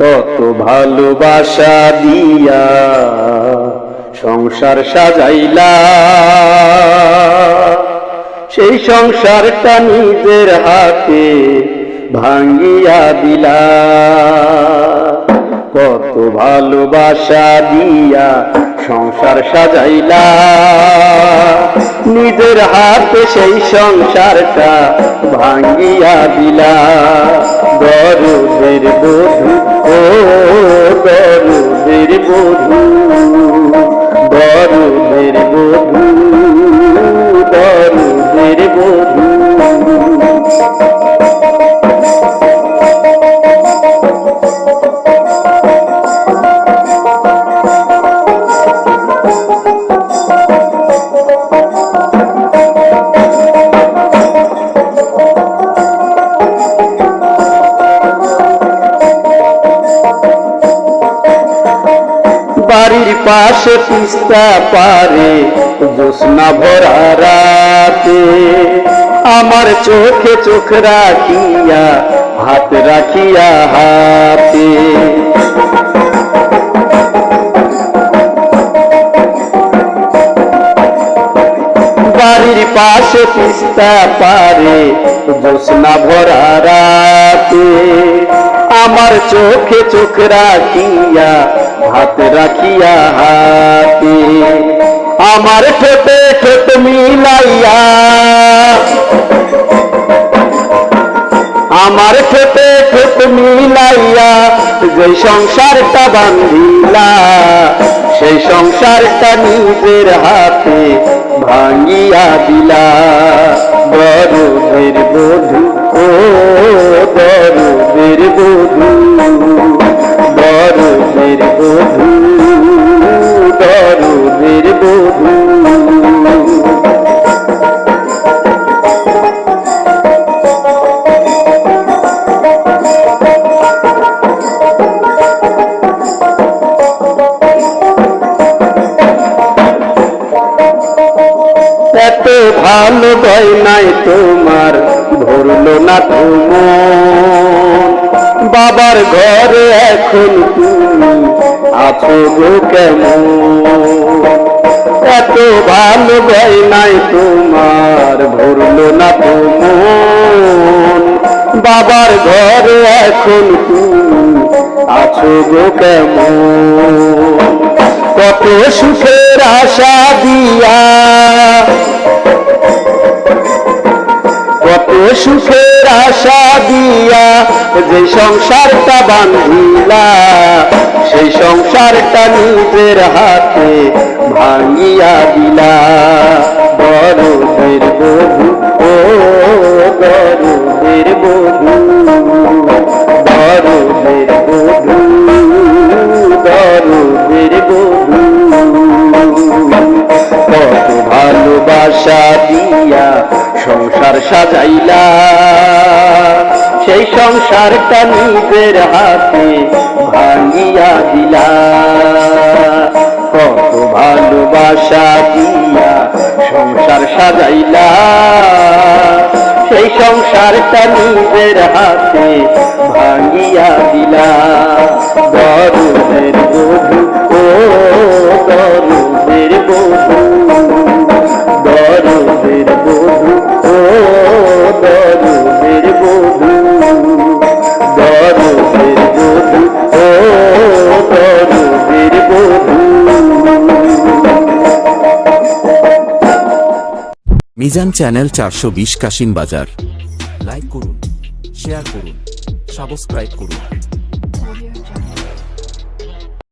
কত ভালোবাসা দিয়া সংসার সাজাইলা। সেই সংসারটা নিজের হাতে ভাঙ্গিয়া দিলা। কত ভালোবাসা দিয়া সংসার সাজাইলা। নিজের হাতে সেই সংসারটা ভাঙ্গিয়া দিলা। দরদের বধু ও দরদের বধু। বাড়ির পাশে তিস্তা পারে, জ্যোৎস্না ভরা রাতে। আমার চোখে চোখ রাখিয়া, হাত রাখিয়া হাতে। বাড়ির পাশে তিস্তা পারে, জ্যোৎস্না ভরা রাতে। আমার চোখে চোখ রাখিয়া হাত রাখিয়া হাতে আমার ঠোঁটে ঠোঁট মিলাইয়া। আমার ঠোঁটে ঠোঁট মিলাইয়া যে সংসারটা বান্ধিলা সেই সংসারটা নিজের হাতে ভাঙিয়া দিলা। দরদের বধু ও এত ভালো গয় নাই তোমার, ধরলো না তোমার বাবার ঘরে এখন তুমি আছো গো কেমন? এত ভালো গয় নাই তোমার ভরলো না তোমার বাবার ঘরে এখন তুমি আছো গো কেমন? কত সুখের আশা দিয়া। কত সুখের আশা দিয়া যে সংসারটা বান্ধিলা সেই সংসারটা নিজের হাতে ভাঙিয়া দিলা। বড়দের ভালোবাসা দিয়া সংসার সাজাইলা। সেই সংসারটা নিজের হাতে ভাঙিয়া দিলা। কত ভালোবাসা দিয়া সংসার সাজাইলা। সেই সংসারটা নিজের হাতে ভাঙিয়া দিলা। মিজান চ্যানেল চারশো বিশ কাশিম বাজার লাইক করুন শেয়ার করুন সাবস্ক্রাইব করুন।